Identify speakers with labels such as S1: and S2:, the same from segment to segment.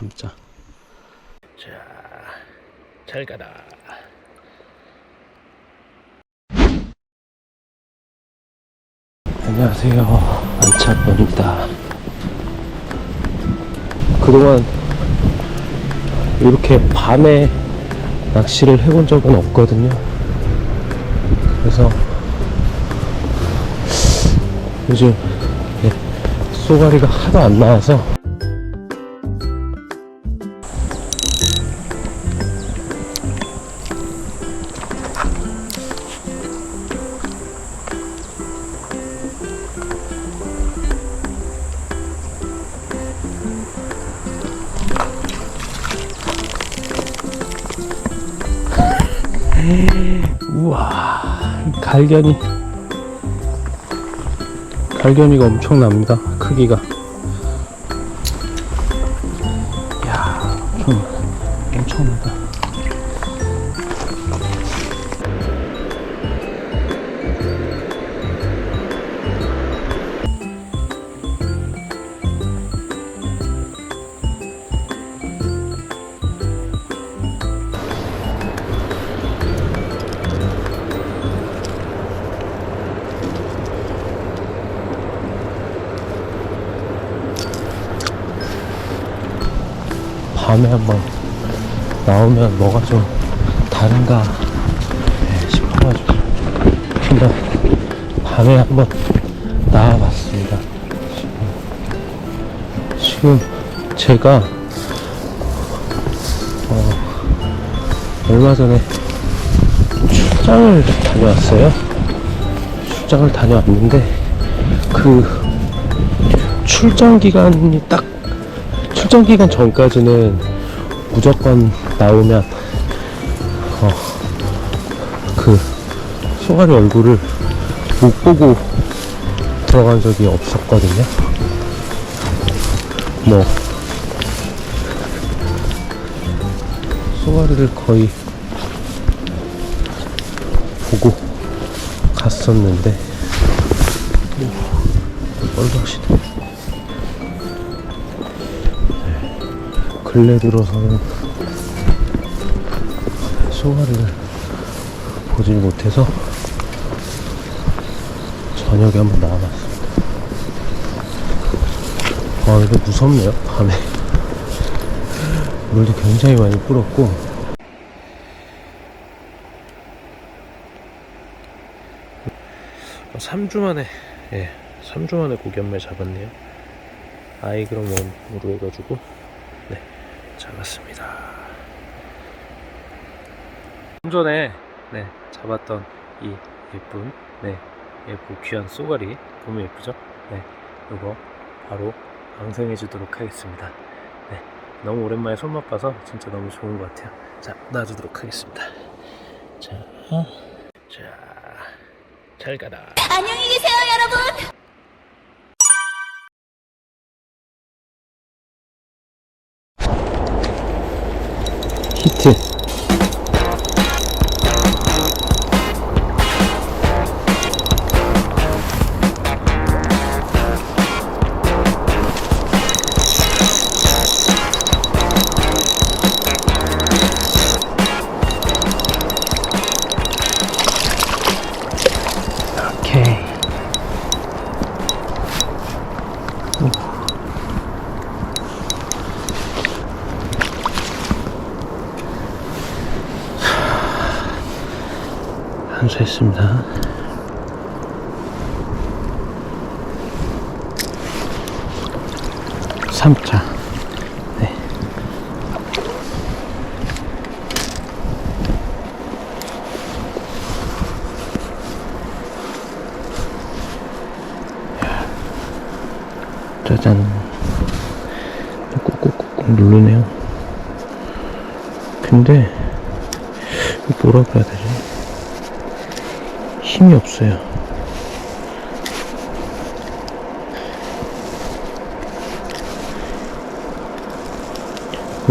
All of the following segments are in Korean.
S1: 3자. 자, 잘 가라. 안녕하세요. 안차번입니다. 그동안 이렇게 밤에 낚시를 해본 적은 없거든요. 그래서 요즘 예, 쏘가리가 하도 안 나와서 우와 갈견이. 갈견이가 엄청납니다 크기가 밤에 한번 나오면 뭐가 좀 다른가 네, 싶어가지고 한번 밤에 한번 나와봤습니다. 지금, 제가 어, 얼마 전에 출장을 다녀왔어요. 출장을 다녀왔는데 그 출장 기간이 딱 출장 기간 전까지는 무조건 나오면 어, 그 소가리 얼굴을 못 보고 들어간 적이 없었거든요. 뭐 소가리를 거의 보고 갔었는데 얼마시네. 근래 들어서는 소가리를 보질 못해서 저녁에 한번 나와봤습니다. 아, 근데 무섭네요, 밤에. 물도 굉장히 많이 불었고. 3주 만에, 예, 3주 만에 고견매 잡았네요. 아이그로몬으로 해가지고, 네, 잡았습니다. 좀 전에 네, 잡았던 이 예쁜 네, 예쁘고 귀한 쏘가리 너무 예쁘죠? 네, 이거 바로 방생해 주도록 하겠습니다. 네, 너무 오랜만에 손맛 봐서 진짜 너무 좋은 것 같아요. 자, 놔주도록 하겠습니다. 자, 자, 잘 가라.
S2: 안녕히 계세요, 여러분.
S1: 히 한수했습니다. 삼차 네. 짜잔. 꾹꾹꾹꾹 누르네요. 근데, 이거 뭐라 그래야 되지? 힘이 없어요.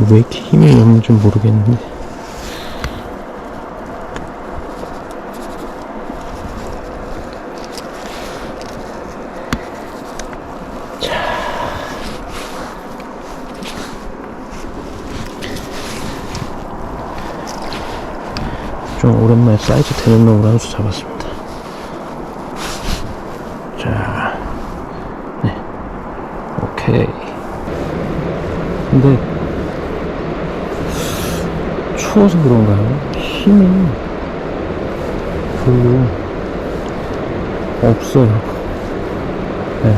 S1: 왜 이렇게 힘이 없는지 모르겠는데. 좀 오랜만에 사이즈 되는 놈을 한수 잡았습니다. 자, 네, 오케이. 근데 추워서 그런가요? 힘이 별로 없어요. 네,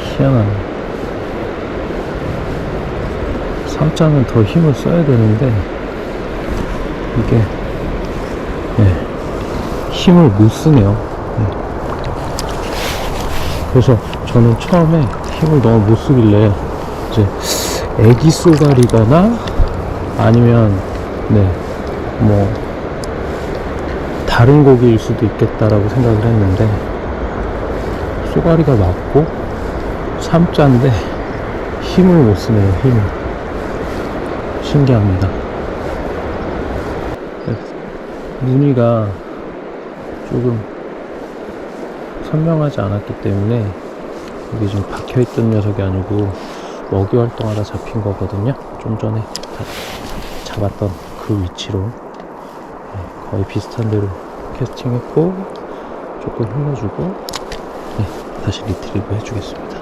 S1: 희한하네. 삼자는 더 힘을 써야 되는데 이게 네, 힘을 못 쓰네요. 네. 그래서 저는 처음에 힘을 너무 못 쓰길래 이제 애기 쏘가리거나 아니면 네뭐 다른 고기일 수도 있겠다라고 생각을 했는데 쏘가리가 맞고 삼자인데 힘을 못 쓰네요 힘을 신기합니다. 네, 무늬가 조금 선명하지 않았기 때문에 이게 좀 박혀있던 녀석이 아니고 먹이 활동하다 잡힌 거거든요. 좀 전에 다- 잡았던 그 위치로. 네, 거의 비슷한 데로 캐스팅했고 조금 흘러주고 네, 다시 리트리브 해주겠습니다